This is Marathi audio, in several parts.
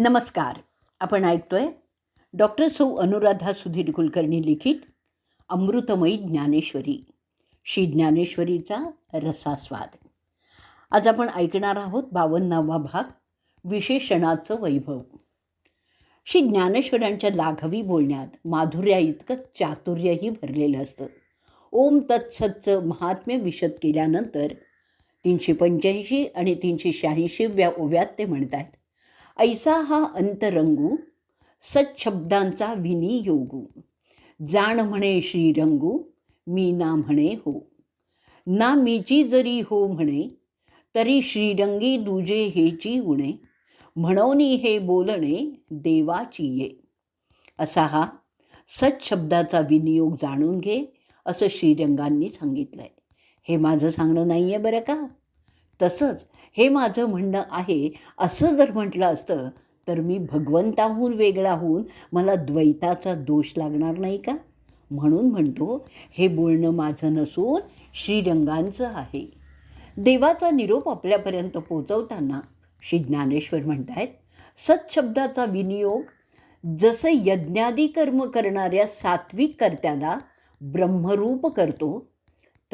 नमस्कार. आपण ऐकतोय डॉक्टर सौ अनुराधा सुधीर कुलकर्णी लिखित अमृतमयी ज्ञानेश्वरी. श्री ज्ञानेश्वरीचा रसास्वाद. आज आपण ऐकणार आहोत बावन्नावा भाग विशेषणाचं वैभव. श्री ज्ञानेश्वरांच्या लाघवी बोलण्यात माधुर्या इतकं चातुर्यही भरलेलं असतं. ओम तत्सतचं महात्म्य विशद केल्यानंतर तीनशे पंच्याऐंशी आणि तीनशे शहाऐंशीव्या ओव्यात ते म्हणत आहेत ऐसा हा अंतरंगू सच्छब्दांचा विनियोगू. जाण म्हणे श्रीरंगू मी ना म्हणे हो. ना मीची जरी हो म्हणे तरी श्रीरंगी दुजे हेची उणे. म्हणोनी हे बोलणे देवाची ये. असा हा सच्छब्दाचा विनियोग जाणून घे असं श्रीरंगांनी सांगितलं आहे हे माझं सांगणं नाही आहे बरं का? तसंच हे माझं म्हणणं आहे असं जर म्हटलं असतं तर मी भगवंताहून वेगळा होऊन मला द्वैताचा दोष लागणार नाही का? म्हणून म्हणतो हे बोलणं माझं नसून श्रीरंगांचं आहे. देवाचा निरोप आपल्यापर्यंत पोचवताना श्री ज्ञानेश्वर म्हणत आहेत सत्शब्दाचा विनियोग जसं यज्ञादी कर्म करणाऱ्या सात्विक कर्त्याला ब्रह्मरूप करतो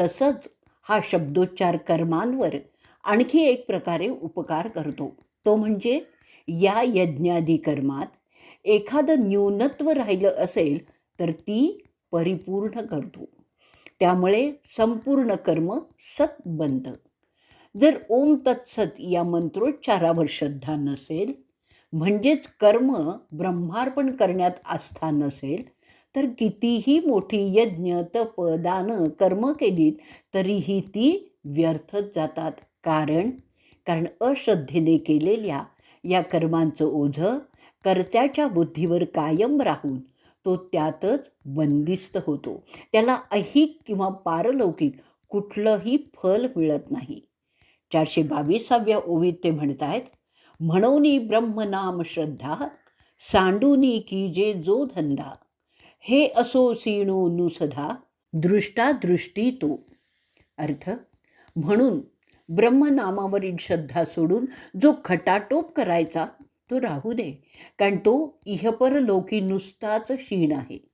तसंच हा शब्दोच्चार कर्मांवर आणखी एक प्रकारे उपकार करतो. तो म्हणजे या यज्ञादी कर्मात एखादं न्यूनत्व राहिलं असेल तर ती परिपूर्ण करतो. त्यामुळे संपूर्ण कर्म सत बनतं जर ओम तत्सत या मंत्रोच्चारावर श्रद्धा नसेल म्हणजेच कर्म ब्रह्मार्पण करण्यात आस्था नसेल तर कितीही मोठी यज्ञ तप दान कर्म केलीत तरीही ती व्यर्थच जातात. कारण कारण अश्रद्धेने केलेल्या या कर्मांचं ओझं कर्त्याच्या बुद्धीवर कायम राहून तो त्यातच बंदिस्त होतो. त्याला ऐहिक किंवा पारलौकिक कुठलंही फल मिळत नाही. चारशे बावीसाव्या ओवीत ते म्हणत आहेत म्हणोनी ब्रह्मनाम श्रद्धा सांडूनी की जे जो धंदा. हे असो सीणो नुसधा दृष्टा दृष्टी तो. अर्थ म्हणून ब्रह्मनामावरील श्रद्धा सोडून जो खटाटोप करायचा तो राहू दे. कारण तो इहपर लोकी नुसताच क्षीण आहे.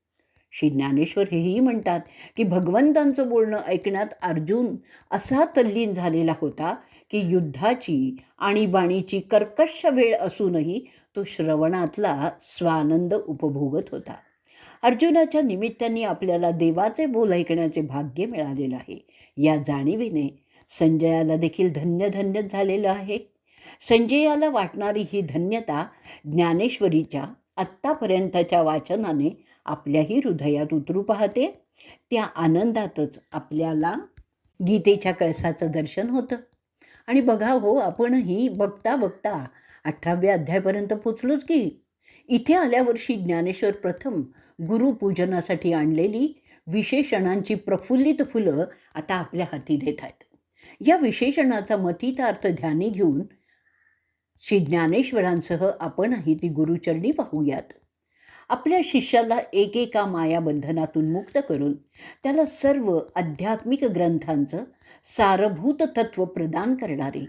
श्री ज्ञानेश्वर हेही म्हणतात की भगवंतांचं बोलणं ऐकण्यात अर्जुन असा तल्लीन झालेला होता की युद्धाची आणीबाणीची कर्कश वेळ असूनही तो श्रवणातला स्वानंद उपभोगत होता. अर्जुनाच्या निमित्ताने आपल्याला देवाचे बोल ऐकण्याचे भाग्य मिळालेलं आहे. या जाणीवीने संजयाला देखील धन्य धन्यच झालेलं आहे. संजयाला वाटणारी ही धन्यता ज्ञानेश्वरीच्या आत्तापर्यंतच्या वाचनाने आपल्याही हृदयात उतरू पाहते. त्या आनंदातच आपल्याला गीतेच्या कळसाचं दर्शन होतं. आणि बघा हो आपणही बघता बघता अठराव्या अध्यायापर्यंत पोचलोच की. इथे आल्यावर्षी ज्ञानेश्वर प्रथम गुरुपूजनासाठी आणलेली विशेषणांची प्रफुल्लित फुलं आता आपल्या हाती देत आहेत. या विशेषणाचा मथितार्थ ध्यानी घेऊन श्री ज्ञानेश्वरांसह आपणही ती गुरुचरणी पाहूयात. आपल्या शिष्याला एकेका मायाबंधनातून मुक्त करून त्याला सर्व आध्यात्मिक ग्रंथांचं सारभूत तत्व प्रदान करणारे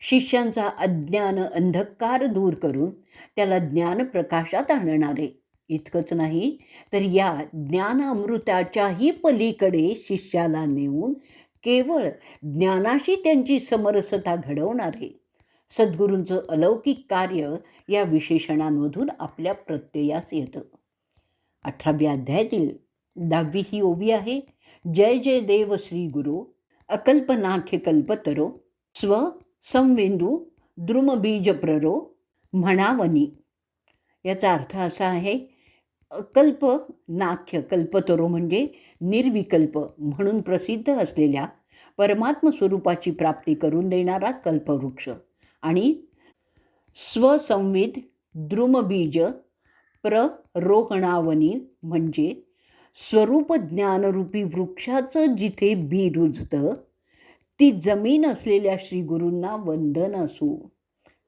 शिष्यांचा अज्ञान अंधकार दूर करून त्याला ज्ञान प्रकाशात आणणारे. इतकंच नाही तर या ज्ञान अमृताच्याही पलीकडे शिष्याला नेऊन केवळ ज्ञानाशी त्यांची समरसता घडवणारे. सद्गुरूंचं अलौकिक कार्य या विशेषणांमधून आपल्या प्रत्ययास येतं. अठराव्या अध्यायातील दहावी ही ओवी आहे. जय जय देव श्री गुरु. अकल्पनाख्य कल्पतरो. स्व संवेंदू द्रुमबीज प्ररो म्हणावनी. याचा अर्थ असा आहे कल्प नाख्य कल्पतरो म्हणजे निर्विकल्प म्हणून प्रसिद्ध असलेल्या परमात्म स्वरूपाची प्राप्ती करून देणारा कल्पवृक्ष. आणि स्वसंविध द्रुमबीज प्ररोहणावनी म्हणजे स्वरूप ज्ञानरूपी वृक्षाचं जिथे बी रुजतं ती जमीन असलेल्या श्रीगुरूंना वंदन असू.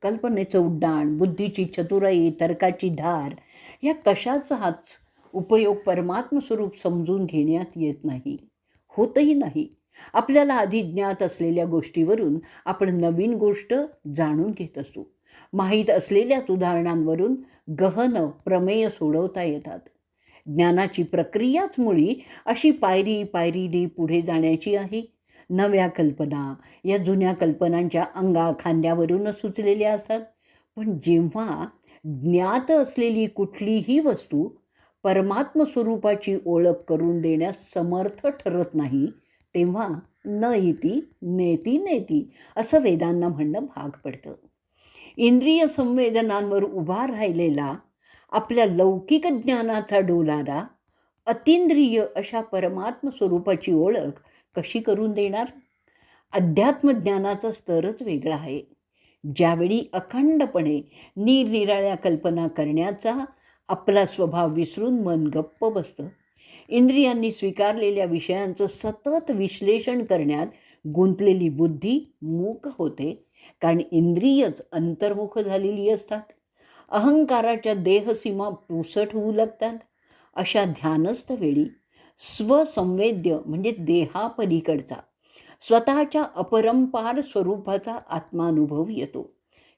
कल्पनेचं उड्डाण बुद्धीची चतुराई तर्काची धार या कशाचाच उपयोग परमात्मस्वरूप समजून घेण्यात येत नाही होतही नाही. आपल्याला आधी ज्ञात असलेल्या गोष्टीवरून आपण नवीन गोष्ट जाणून घेत असू. माहीत असलेल्याच उदाहरणांवरून गहन प्रमेय सोडवता येतात. ज्ञानाची प्रक्रियाच मुळी अशी पायरी पायरीने पुढे जाण्याची आहे. नव्या कल्पना या जुन्या कल्पनांच्या अंगा खांद्यावरून सुचलेल्या असतात. पण जेव्हा ज्ञात असलेली कुठलीही वस्तू परमात्म स्वरूपाची ओळख करून देण्यास समर्थ ठरत नाही तेव्हा न इति नेती नेती असं वेदांना म्हणणं भाग पडतं. इंद्रिय संवेदनांवर उभा राहिलेला आपल्या लौकिक ज्ञानाचा डोलारा अतिंद्रिय अशा परमात्म स्वरूपाची ओळख कशी करून देणार? अध्यात्मज्ञानाचा स्तरच वेगळा आहे. ज्यावेळी अखंडपणे निरनिराळ्या कल्पना करण्याचा आपला स्वभाव विसरून मन गप्प बसतं. इंद्रियांनी स्वीकारलेल्या विषयांचं सतत विश्लेषण करण्यात गुंतलेली बुद्धी मूक होते कारण इंद्रियच अंतर्मुख झालेली असतात. अहंकाराच्या देहसीमा पुसट होऊ लागतात. अशा ध्यानस्थ वेळी स्वसंवेद्य म्हणजे देहापलीकडचा स्वतःच्या अपरंपार स्वरूपाचा आत्मानुभव येतो.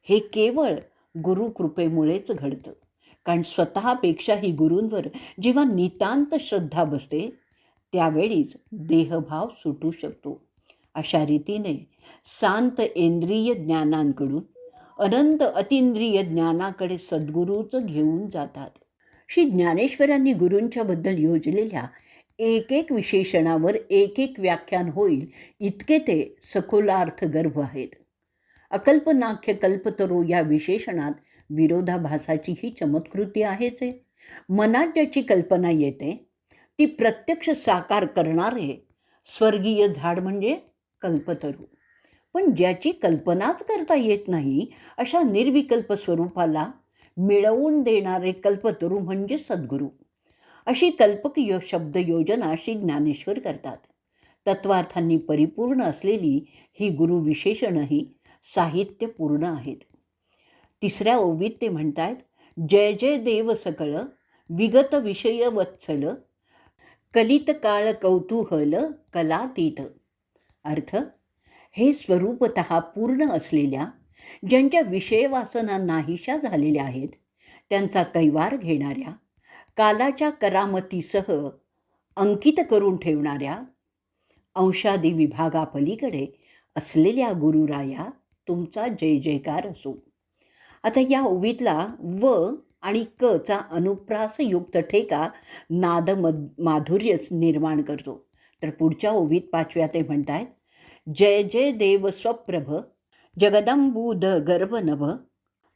हे केवळ गुरुकृपेमुळेच घडतं. कारण स्वतःपेक्षाही गुरूंवर जेव्हा नितांत श्रद्धा बसते त्यावेळीच देहभाव सुटू शकतो. अशा रीतीने शांत इंद्रिय ज्ञानांकडून अनंत अतिंद्रिय ज्ञानाकडे सद्गुरूच घेऊन जातात. श्री ज्ञानेश्वरांनी गुरूंच्याबद्दल योजलेल्या एक एक विशेषणावर एक एक व्याख्यान होईल इतके ते सखोलार्थ गर्भ आहेत. अकल्पनाख्य कल्पतरो या विशेषणात विरोधाभासाची ही चमत्कृती आहेच. आहे मनात ज्याची कल्पना येते ती प्रत्यक्ष साकार करणारे स्वर्गीय झाड म्हणजे कल्पतरू. पण ज्याची कल्पनाच करता येत नाही अशा निर्विकल्प स्वरूपाला मिळवून देणारे कल्पतरू म्हणजे सद्गुरू. अशी कल्पक यो शब्द योजना श्री ज्ञानेश्वर करतात. तत्वार्थांनी परिपूर्ण असलेली ही गुरु विशेषणही साहित्यपूर्ण आहेत. तिसऱ्या ओवीत ते म्हणतात जय जय देव सकळ विगत विषय वत्सल कलित काळ कौतूहल कलातीत. अर्थ हे स्वरूपत पूर्ण असलेल्या ज्यांच्या विषयवासना नाहीशा झालेल्या आहेत त्यांचा कैवार घेणाऱ्या कालाच्या करामतीसह अंकित करून ठेवणाऱ्या अंशादी विभागापलीकडे असलेल्या गुरुराया तुमचा जय जयकार असो. आता या ओवीतला व आणि क चा अनुप्रासयुक्त ठेका नाद मद माधुर्यच निर्माण करतो. तर पुढच्या ओवीत पाचव्या ते म्हणतायत जय जय देव स्वप्रभ जगदंबूद गर्भनभ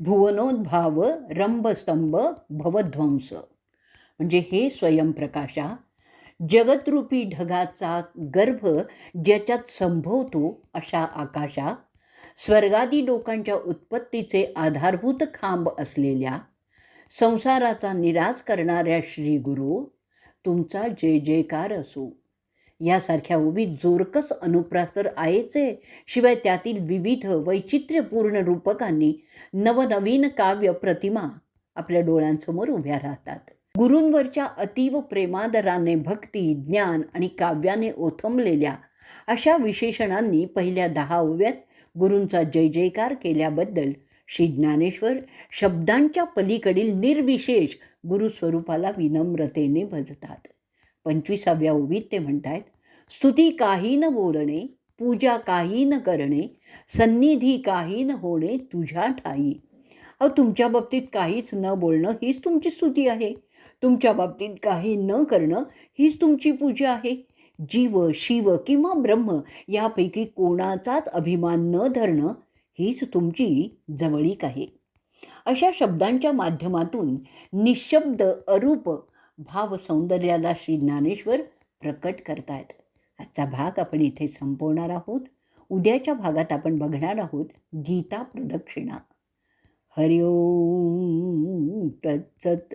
भुवनोद्भाव रंभस्तंभ भवध्वंस. म्हणजे हे स्वयंप्रकाशा जगतरूपी ढगाचा गर्भ ज्याच्यात संभवतो अशा आकाशा स्वर्गादी लोकांच्या उत्पत्तीचे आधारभूत खांब असलेल्या संसाराचा निराश करणाऱ्या श्री गुरु तुमचा जय जयकार असो. यासारख्या उभी जोरकस अनुप्रास्तर तर शिवाय त्यातील विविध वैचित्र्यपूर्ण रूपकांनी नवनवीन काव्य प्रतिमा आपल्या डोळ्यांसमोर उभ्या राहतात. गुरूंवरच्या अतीव प्रेमादराने भक्ती ज्ञान आणि काव्याने ओथंबलेल्या अशा विशेषणांनी पहिल्या दहा ओव्यात गुरूंचा जय जयकार केल्याबद्दल श्री ज्ञानेश्वर शब्दांच्या पलीकडील निर्विशेष गुरुस्वरूपाला विनम्रतेने भजतात. पंचवीसाव्या ओवीत ते म्हणतायत स्तुती काही न बोलणे पूजा काही न करणे सन्निधी काही न होणे तुझ्या ठाई. अहो तुमच्या बाबतीत काहीच न बोलणं हीच तुमची स्तुती आहे. तुमच्या बाबतीत काही न करणं हीच तुमची पूजा आहे. जीव शिव किंवा ब्रह्म यापैकी कोणाचाच अभिमान न धरणं हीच तुमची जवळीक आहे. अशा शब्दांच्या माध्यमातून निशब्द अरूप भाव सौंदर्याला श्री ज्ञानेश्वर प्रकट करतायत. आजचा भाग आपण इथे संपवणार आहोत. उद्याच्या भागात आपण बघणार आहोत गीता प्रदक्षिणा. हरिओ तत्सत